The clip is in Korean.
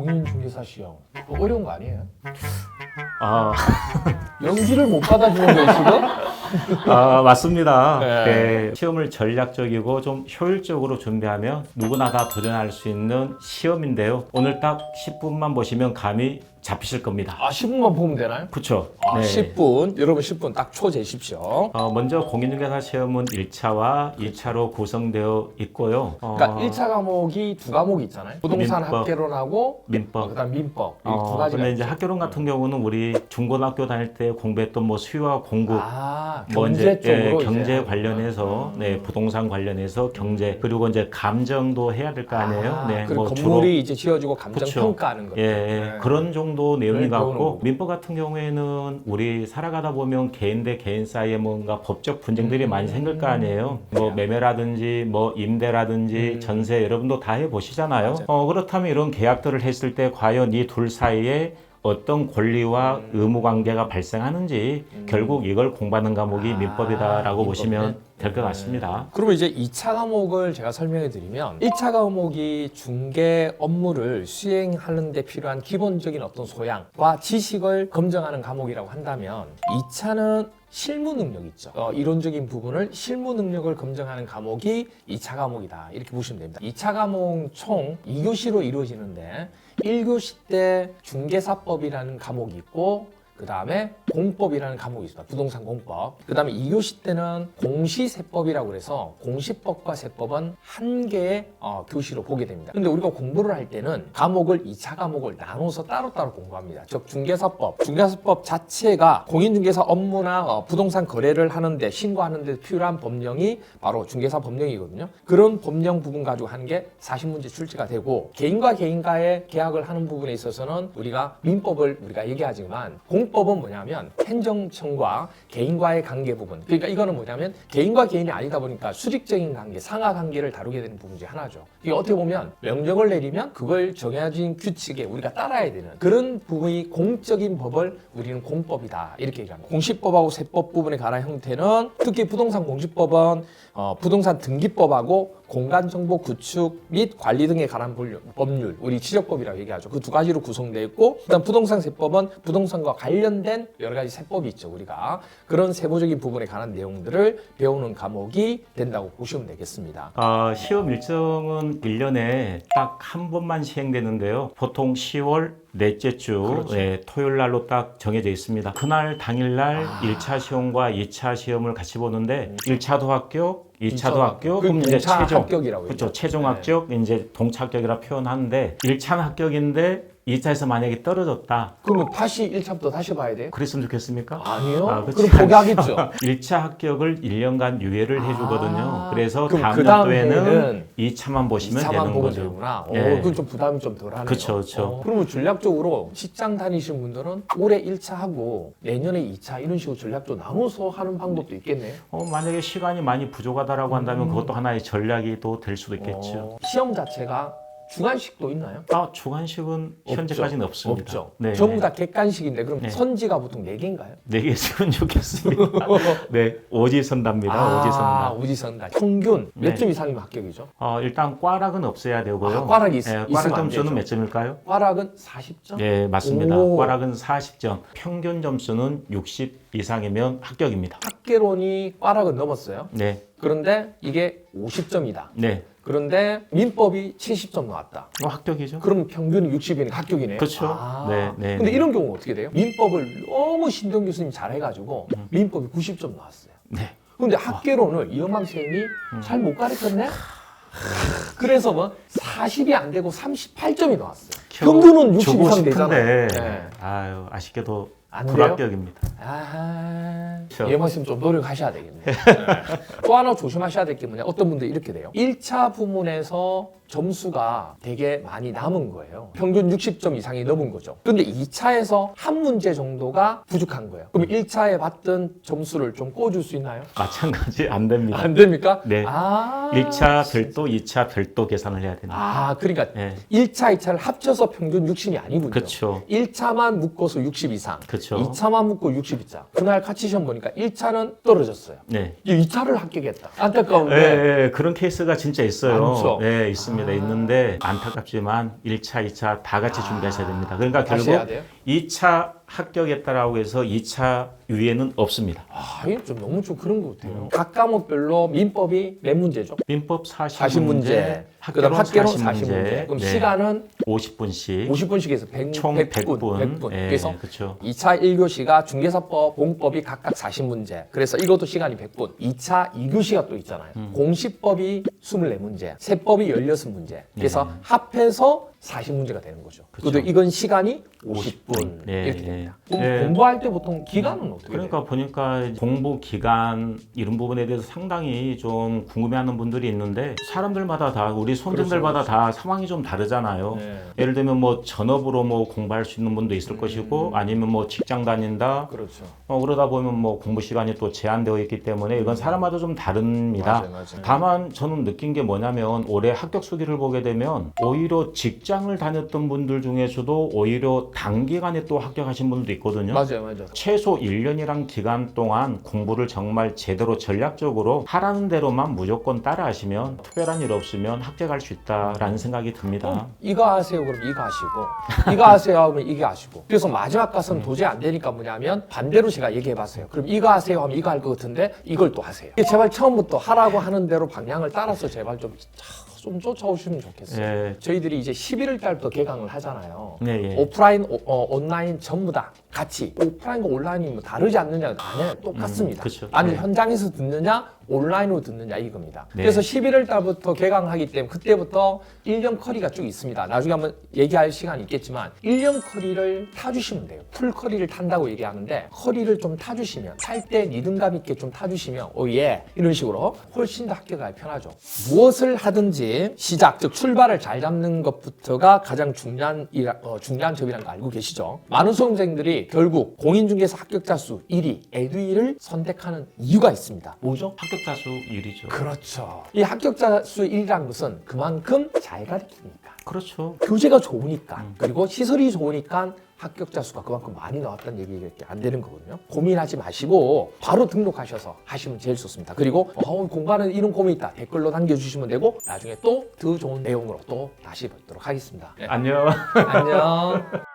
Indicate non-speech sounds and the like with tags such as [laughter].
공인중개사 시험 어려운 거 아니에요? 아, [laughs] 연기를 못 받아주는 거예요 지금? 아, 맞습니다. 네. 네, 시험을 전략적이고 좀 효율적으로 준비하면 누구나 다 도전할 수 있는 시험인데요. 오늘 딱 10분만 보시면 감이 잡히실 겁니다. 아 10분만 보면 되나요? 그렇죠. 아 10분 여러분 10분 딱 초 재십시오 어, 먼저 공인중개사 시험은 1차와 2차로 구성되어 있고요. 어, 그러니까 1차 과목이 두 과목이 있잖아요 부동산 민법. 학개론하고 민법. 그다음 민법 이두 어, 가지가 근데 이제 있죠. 학교론 같은 경우는 우리 중고등학교 다닐 때 공부했던 뭐 수요와 공급 아 뭐 경제 이제 예, 쪽으로 경제 이제 관련해서 네, 부동산 관련해서 경제 그리고 이제 감정도 해야 될 거 아니에요. 아, 네, 그리고 뭐 건물이 이제 지어지고 감정 그쵸. 평가하는 거 예, 예, 네. 그런 정도 내용이 그걸 배우는 같고. 민법 같은 경우에는 우리 살아가다 보면 개인 대 개인 사이에 뭔가 법적 분쟁들이 음. 많이 생길 거 아니에요. 뭐 매매라든지 뭐 임대라든지 음. 전세 여러분도 다 해보시잖아요. 어, 그렇다면 이런 계약들을 했을 때 과연 이 둘 사이에 어떤 권리와 의무 관계가 발생하는지 결국 이걸 공부하는 과목이 음. 아, 민법이다라고. 보시면 될 것 같습니다. 그러면 이제 2차 과목을 제가 설명해 드리면 1차 과목이 중개 업무를 수행하는 데 필요한 기본적인 어떤 소양과 지식을 검증하는 과목이라고 한다면 2차는 실무 능력 있죠. 어, 이론적인 부분을 실무 능력을 검증하는 과목이 2차 과목이다. 이렇게 보시면 됩니다. 2차 과목 총 2교시로 이루어지는데 1교시 때 중개사법이라는 과목이 있고 그 다음에 공법이라는 과목이 있습니다. 부동산 공법. 그 다음에 2교시 때는 공시세법이라고 그래서 공시법과 세법은 한 개의 어, 교시로 보게 됩니다. 근데 우리가 공부를 할 때는 과목을 2차 과목을 나눠서 따로따로 공부합니다. 즉 중개사법. 중개사법 자체가 공인중개사 업무나 어, 부동산 거래를 하는데 신고하는 데 필요한 법령이 바로 중개사 법령이거든요. 그런 법령 부분 가지고 하는 게 40문제 출제가 되고 개인과 개인과의 계약을 하는 부분에 있어서는 우리가 민법을 우리가 얘기하지만 공 법은 뭐냐면 행정청과 개인과의 관계 부분. 그러니까 이거는 뭐냐면 개인과 개인이 아니다 보니까 수직적인 관계, 상하 관계를 다루게 되는 부분 중에 하나죠. 이게 어떻게 보면 명령을 내리면 그걸 정해진 규칙에 우리가 따라야 되는 그런 부분이 공적인 법을 우리는 공법이다 이렇게 얘기합니다. 공시법하고 세법 부분에 관한 형태는 특히 부동산 공시법은 어, 부동산 등기법하고 공간정보 구축 및 관리 등에 관한 법률, 우리 지적법이라고 얘기하죠. 그 두 가지로 구성되어 있고, 그다음 부동산 세법은 부동산과 관련된 여러 가지 세법이 있죠. 우리가 그런 세부적인 부분에 관한 내용들을 배우는 과목이 된다고 보시면 되겠습니다. 아, 시험 일정은 1년에 딱 한 번만 시행되는데요. 보통 10월 넷째 주 그렇죠. 예, 토요일 날로 딱 정해져 있습니다. 그날 당일 날 아. 1차 시험과 2차 시험을 같이 보는데 1차도 합격, 2차도 이차도 합격, 그 그럼 이제 동차 최종 합격이라고 그렇죠. 얘기하죠. 최종 네. 합격, 이제 동차 합격이라 표현하는데 1차는 합격인데 2차에서 만약에 떨어졌다. 그러면 다시 1차부터 다시 봐야 돼요? 그랬으면 좋겠습니까? 아니요. 아, 그럼 포기하겠죠. 1차 [laughs] 합격을 1년간 유예를 해주거든요. 아, 그래서 그럼 다음 그 연도에는 해에는 2차만 보시면 2차만 되는 보면 거죠. 되구나. 오, 예. 그건 좀 부담이 좀 덜하네요. 그쵸, 그쵸. 어, 그러면 전략적으로 직장 다니시는 분들은 올해 1차 하고 내년에 2차 이런 식으로 전략적으로 나눠서 하는 방법도 있겠네요. 어, 만약에 시간이 많이 부족하다라고 한다면 그것도 하나의 전략이 또 될 수도 있겠죠. 음. 어, 시험 자체가 주관식도 있나요? 아, 주관식은 현재까지는 없습니다. 없죠. 네. 전부 다 객관식인데 그럼 네. 선지가 보통 4개인가요? 네개 쓰면 좋겠습니다. [laughs] 네, 오지선답니다. 오지선답. 오지선다. 평균 몇 네. 점 이상이면 합격이죠? 어, 일단 꽈락은 없어야 되고요. 아, 꽈락이 있- 네, 있으면 꽈락 안 점수는 되죠. 몇 점일까요? 과락은 40점? 네, 맞습니다. 오. 꽈락은 40점. 평균 점수는 60 이상이면 합격입니다. 학계론이 과락은 넘었어요. 네, 그런데 이게 50점이다. 네. 그런데 민법이 70점 나왔다. 어, 합격이죠. 그럼 평균이 60이니까 합격이네요. 그렇죠. 아, 네, 네, 근데 네. 이런 경우 어떻게 돼요? 민법을 너무 신동 교수님 잘해가지고 민법이 90점 나왔어요. 네. 근데 학계론을 이영망 쌤이 잘 못 가르쳤네? 그래서 뭐 40이 안 되고 38점이 나왔어요. 평균은 60 주고 이상 되잖아요. 싶은데, 네. 아유, 아쉽게도 안 돼요? 불합격입니다. 아, 그렇죠. 이영망 쌤좀 노력하셔야 되겠네요. 네. [laughs] 또 하나 조심하셔야 될 게 뭐냐. 어떤 분들 이렇게 돼요. 1차 부문에서 점수가 되게 많이 남은 거예요. 평균 60점 이상이 넘은 거죠. 근데 2차에서 한 문제 정도가 부족한 거예요. 그럼 1차에 받던 점수를 좀 꿔줄 수 있나요? 마찬가지 안 됩니다. 안 됩니까? 네. 아. 1차 별도, 2차 별도 계산을 해야 됩니다. 아, 그러니까 네. 1차, 2차를 합쳐서 평균 60이 아니군요. 그렇죠. 1차만 묶어서 60 이상, 그쵸. 2차만 묶고 60 이상. 그날 같이 시험 보니까 1차는 떨어졌어요. 네. 이 2차를 합격했다. 안타까운데 네, 네, 그런 케이스가 진짜 있어요. 많죠. 네, 있습니다. 있습니다. 있는데 안타깝지만 1차, 2차 다 같이 준비하셔야 됩니다. 그러니까 다시 결국 해야 돼요? 2차 합격했다라고 해서 2차 위에는 없습니다. 아, 이게 좀 너무 좀 그런 것 같아요. 각 과목별로 민법이 몇 문제죠? 민법 40 문제, 40문제. 그다음 학계론 40 문제. 그럼 네. 시간은 50분씩 50분씩에서 100, 총 100분. 100분. 100분. 예, 그래서 그렇죠. 2차 1교시가 중개사법, 공법이 각각 40문제. 그래서 이것도 시간이 100분. 2차 2교시가 또 있잖아요. 음. 공시법이 24문제, 세법이 16문제. 그래서 네. 합해서 40문제가 되는 거죠. 그래도 이건 시간이 50분 예, 이렇게 예. 됩니다. 그럼 예. 공부할 때 보통 기간은 어떻게 돼요? 그러니까 보니까 공부 기간 이런 부분에 대해서 상당히 좀 궁금해하는 분들이 있는데 사람들마다 다 우리 손님들마다 다 상황이 좀 다르잖아요. 네. 예를 들면 뭐 전업으로 뭐 공부할 수 있는 분도 있을 음. 것이고 아니면 뭐 직장 다닌다 그렇죠. 어, 그러다 보면 뭐 공부 시간이 또 제한되어 있기 때문에 이건 사람마다 좀 다릅니다. 맞아요, 맞아요. 다만 저는 느낀 게 뭐냐면 올해 합격 수기를 보게 되면 오히려 직장 을 다녔던 분들 중에서도 오히려 단기간에 또 합격하신 분들도 있거든요. 맞아요, 맞아요. 최소 1년이란 기간 동안 공부를 정말 제대로 전략적으로 하라는 대로만 무조건 따라 하시면 특별한 일 없으면 합격할 수 있다라는 생각이 듭니다. 어, 이거 하세요 그럼 이거 하시고 이거 하세요 하면 이게 하시고 그래서 마지막 가서는 도저히 안 되니까 뭐냐면 반대로 제가 얘기해 봤어요 그럼 이거 하세요 하면 이거 할 것 같은데 이걸 또 하세요 제발 처음부터 하라고 하는 대로 방향을 따라서 제발 좀, 좀 쫓아오시면 좋겠어요 예. 저희들이 이제 11월 달부터 개강을 하잖아요 네, 예. 오프라인, 오- 어, 온라인 전부 다 같이 오프라인과 온라인이 뭐 다르지 않느냐 아니에요 똑같습니다. 음, 그쵸. 아니 네. 현장에서 듣느냐 온라인으로 듣느냐 이겁니다. 네. 그래서 11월 달부터 개강하기 때문에 그때부터 1년 커리가 쭉 있습니다. 나중에 한번 얘기할 시간이 있겠지만 1년 커리를 타주시면 돼요. 풀 커리를 탄다고 얘기하는데 커리를 좀 타주시면 탈 때 리듬감 있게 좀 타주시면 오예 이런 식으로 훨씬 더 합격하기 편하죠. 무엇을 하든지 시작 즉 출발을 잘 잡는 것부터가 가장 중요한 일, 어, 중요한 점이라는 거 알고 계시죠? 많은 수험생들이 결국 공인중개사 합격자 수 1위 에듀이를 선택하는 이유가 있습니다 뭐죠? 합격자 수 1위죠. 그렇죠. 이 합격자 수 1이라는 것은 그만큼 잘 가르치니까. 그렇죠. 교재가 좋으니까. 그리고 시설이 좋으니까 합격자 수가 그만큼 많이 나왔다는 얘기밖에 안 되는 거거든요. 고민하지 마시고 바로 등록하셔서 하시면 제일 좋습니다. 그리고 어, 공부하는 이런 고민 있다. 댓글로 남겨주시면 되고 나중에 또 더 좋은 내용으로 또 다시 뵙도록 하겠습니다. 네. 안녕. 안녕. [laughs]